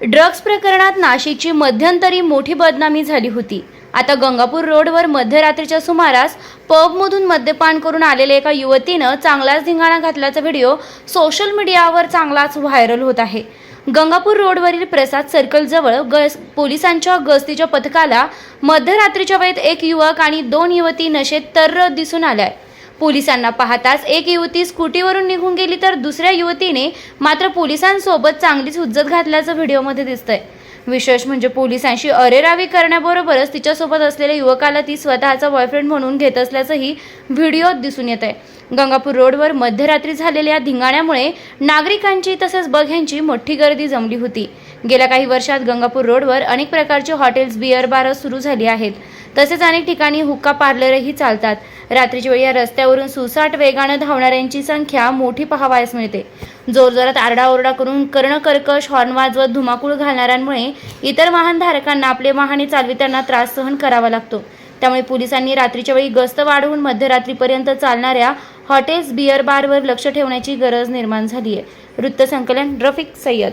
Drugs प्रकरणात नाशिकची मध्यंतरी मोठी बदनामी झाली होती. आता गंगापूर रोडवर मध्यरात्रीच्या सुमारास पबमधून मद्यपान करून आलेल्या एका युवतीनं चांगलाच धिंगाणा घातल्याचा व्हिडिओ सोशल मीडियावर चांगलाच व्हायरल होत आहे. गंगापूर रोडवरील प्रसाद सर्कलजवळ गस पोलिसांच्या गस्तीच्या पथकाला मध्यरात्रीच्या वेळेत एक युवक आणि दोन युवती नशेत तर दिसून आल्या पोलिसांना पाहताच एक युवती स्कूटीवरून निघून गेली तर दुसऱ्या युवतीने मात्र पोलिसांसोबत चांगलीच हुज्जत घातल्याचं व्हिडिओमध्ये दिसतंय. विशेष म्हणजे पोलिसांशी अरेरावी करण्याबरोबरच तिच्यासोबत असलेल्या युवकाला ती स्वतःचा बॉयफ्रेंड म्हणून घेत असल्याचंही व्हिडिओत दिसून येत आहे गंगापूर रोडवर मध्यरात्री झालेल्या धिंगाण्यामुळे नागरिकांची तसेच बघ्यांची मोठी गर्दी जमली होती. गेल्या काही वर्षात गंगापूर रोडवर अनेक प्रकारचे हॉटेल्स बिअर बार सुरू झाली आहेत. तसेच अनेक ठिकाणी हुक्का पार्लरही चालतात. रात्रीच्या वेळी या रस्त्यावरून सुसाट वेगानं धावणाऱ्यांची संख्या मोठी पाहावयास मिळते. जोरजोरात आरडाओरडा करून कर्णकर्कश हॉर्न वाजवत धुमाकूळ घालणाऱ्यांमुळे इतर वाहनधारकांना आपले वाहने चालविताना त्रास सहन करावा लागतो. त्यामुळे पोलिसांनी रात्रीच्या वेळी गस्त वाढवून मध्यरात्रीपर्यंत चालणाऱ्या हॉटेल्स बिअर बारवर लक्ष ठेवण्याची गरज निर्माण झाली आहे वृत्तसंकलन रफिक सय्यद.